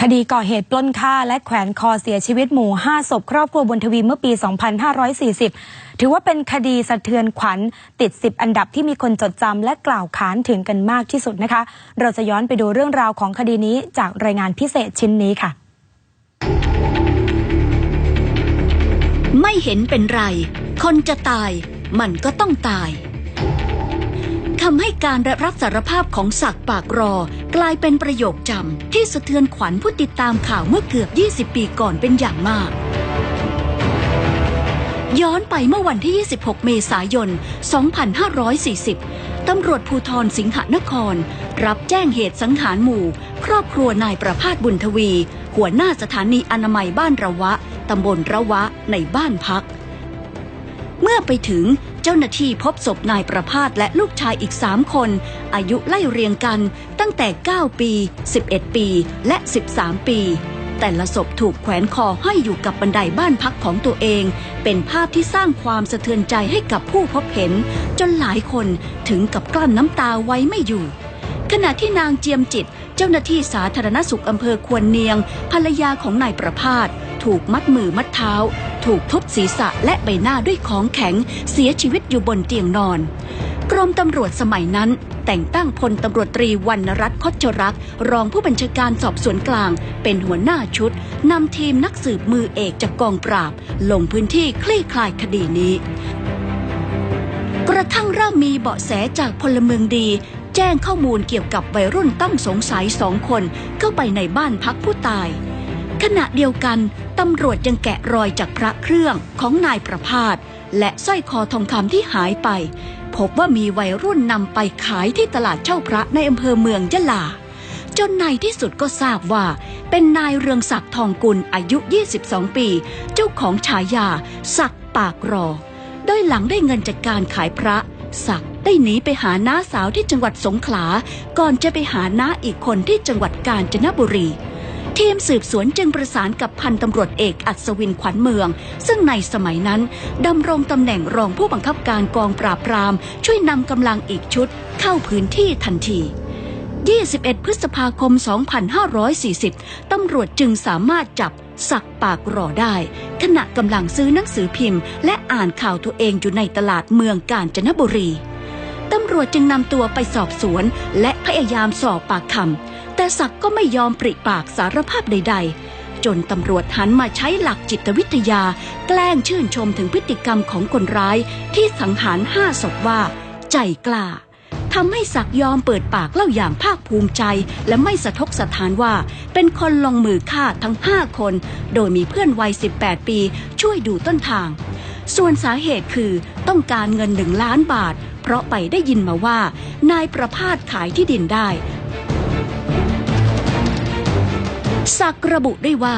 คดีก่อเหตุปล้นฆ่าและแขวนคอเสียชีวิตหมู่ 5 ศพครอบครัวบุญทวีเมื่อปี 2540 ถือว่าเป็นคดีสะเทือนขวัญติด 10 อันดับที่มีคนจดจำและกล่าวขานถึงกันมากที่สุดนะคะ เราจะย้อนไปดูเรื่องราวของคดีนี้จากรายงานพิเศษชิ้นนี้ค่ะ ไม่เห็นเป็นไร คนจะตายมันก็ต้องตาย คำให้การรับสารภาพของศักดิ์ปากรอ กลายเป็นประโยคจำที่สะเทือนขวัญผู้ติดตามข่าวเมื่อเกือบ 20 ปีก่อนเป็นอย่างมาก ย้อนไปเมื่อวันที่ 26 เมษายน 2540 ตำรวจภูธรสิงหนคร รับแจ้งเหตุสังหารหมู่ ครอบครัวนายประพาสบุญทวี หัวหน้าสถานีอนามัยบ้านระวะ ตำบลระวะในบ้านพัก เมื่อไปถึง เจ้าหน้าที่พบศพนายประพาสและลูกชายอีกสามคน อายุไล่เรียงกันตั้งแต่ 9 ปี 11 ปี และ 13 ปี แต่ละศพถูกแขวนคอห้อยอยู่กับบันไดบ้านพักของตัวเอง เป็นภาพที่สร้างความสะเทือนใจให้กับผู้พบเห็น จนหลายคนถึงกับกลั้นน้ำตาไว้ไม่อยู่ ขณะที่นางเจียมจิตเจ้าหน้าที่สาธารณสุขอำเภอควรเนียง ภรรยาของนายประพาสถูกมัดมือมัดเท้า ถูกทุบศีรษะและใบหน้าด้วยของแข็งเสียชีวิตอยู่บนเตียงนอน กรมตำรวจสมัยนั้น แต่งตั้งพลตำรวจตรีวรรณรัตน์คดชรักรองผู้บัญชาการสอบสวนกลาง เป็นหัวหน้าชุดนำทีมนักสืบมือเอกจากกองปราบ ลงพื้นที่คลี่คลายคดีนี้ กระทั่งเริ่มมีเบาะแสจากพลเมืองดีแจ้งข้อมูลเกี่ยวกับวัยรุ่นต้องสงสัยสองคนเข้าไปในบ้านพักผู้ตาย ขณะเดียวกันตำรวจยังแกะรอยจากพระเครื่องของนายประพาสและสร้อยคอทองคำที่หายไป พบว่ามีวัยรุ่นนำไปขายที่ตลาดเช่าพระในอำเภอเมืองยะลา จนในที่สุดก็ทราบว่า เป็นนายเรืองศักดิ์ทองกุลอายุ 22 ปี เจ้าของฉายา ศักปากรอ โดยหลังได้เงินจากการขายพระศักได้หนีไปหาน้าสาวที่จังหวัดสงขลา ก่อนจะไปหาน้าอีกคนที่จังหวัดกาญจนบุรี ทีมสืบสวนจึงประสานกับพันตำรวจเอกอัศวินขวัญเมือง ซึ่งในสมัยนั้นดำรงตำแหน่งรองผู้บังคับการกองปราบปราม ช่วยนำกำลังอีกชุดเข้าพื้นที่ทันที 21 พฤษภาคม 2540 ตำรวจจึงสามารถจับสักปากรอได้ ขณะกำลังซื้อหนังสือพิมพ์ และอ่านข่าวตัวเองอยู่ในตลาดเมืองกาญจนบุรีตำรวจจึงนำตัวไปสอบสวน และพยายามสอบปากคำ แต่ศักก็ไม่ยอมปริปากสารภาพใด ๆ จนตำรวจหันมาใช้หลักจิตวิทยา แกล้งชื่นชมถึงพฤติกรรมของคนร้าย ที่สังหารห้าศพว่า ใจกล้าทำให้ศักยอมเปิดปากเล่าอย่างภาคภูมิใจ และไม่สะทกสะทานว่า เป็นคนลงมือฆ่าทั้ง5คน โดยมีเพื่อนวัย 18 ปี ช่วยดูต้นทาง ส่วนสาเหตุคือต้องการเงินหนึ่งล้านบาท เพราะไปได้ยินมาว่า นายประพาสขายที่ดินได้ ศักระบุได้ว่า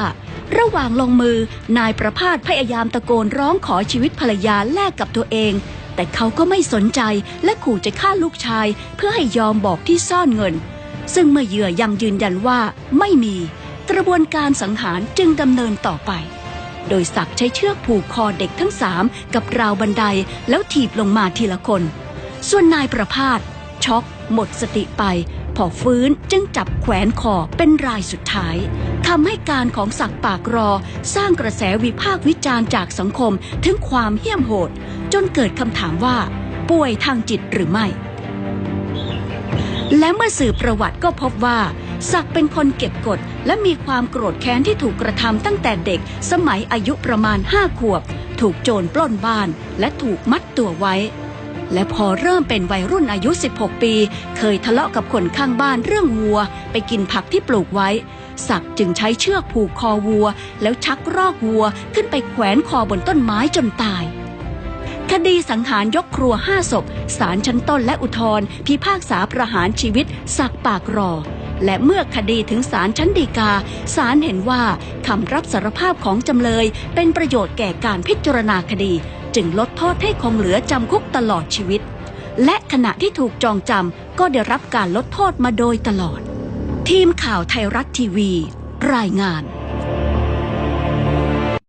ระหว่างลงมือนายประพาสพยายามตะโกนร้องขอชีวิตภรรยาแลกกับตัวเอง แต่เขาก็ไม่สนใจและขู่จะฆ่าลูกชาย เพื่อให้ยอมบอกที่ซ่อนเงิน ซึ่งเมื่อเหยื่อยังยืนยันว่าไม่มี กระบวนการสังหารจึงดำเนินต่อไป โดยศักใช้เชือกผูกคอเด็กทั้งสามกับราวบันไดแล้วถีบลงมาทีละคน ส่วนนายประพาสช็อกหมดสติไป พอฟื้นจึงจับแขวนคอเป็นรายสุดท้ายทำให้การของศักดิ์ปากรอ สร้างกระแสวิพากษ์วิจารณ์จากสังคมถึงความเหี้ยมโหด จนเกิดคำถามว่า ป่วยทางจิตหรือไม่ และเมื่อสืบประวัติก็พบว่าศักดิ์เป็นคนเก็บกดและมีความโกรธแค้นที่ถูกกระทำตั้งแต่เด็ก สมัยอายุประมาณห้าขวบ ถูกโจรปล้นบ้านและถูกมัดตัวไว้ และพอเริ่มเป็นวัยรุ่นอายุ 16 ปี เคยทะเลาะกับคนข้างบ้านเรื่องวัว ไปกินผักที่ปลูกไว้ ศักจึงใช้เชือกผูกคอวัว แล้วชักรอกวัวขึ้นไปแขวนคอบนต้นไม้จนตาย คดีสังหารยกครัวห้าศพศาลชั้นต้นและอุทธรพิพากษาประหารชีวิตสักปากรอและเมื่อคดีถึงศาลชั้นฎีกา ศาลเห็นว่าคำรับสารภาพของจำเลยเป็นประโยชน์แก่การพิจารณาคดี จึงลดโทษให้คงเหลือจำคุกตลอดชีวิต และขณะที่ถูกจองจำก็ได้รับการลดโทษมาโดยตลอด ทีมข่าวไทยรัฐทีวี รายงาน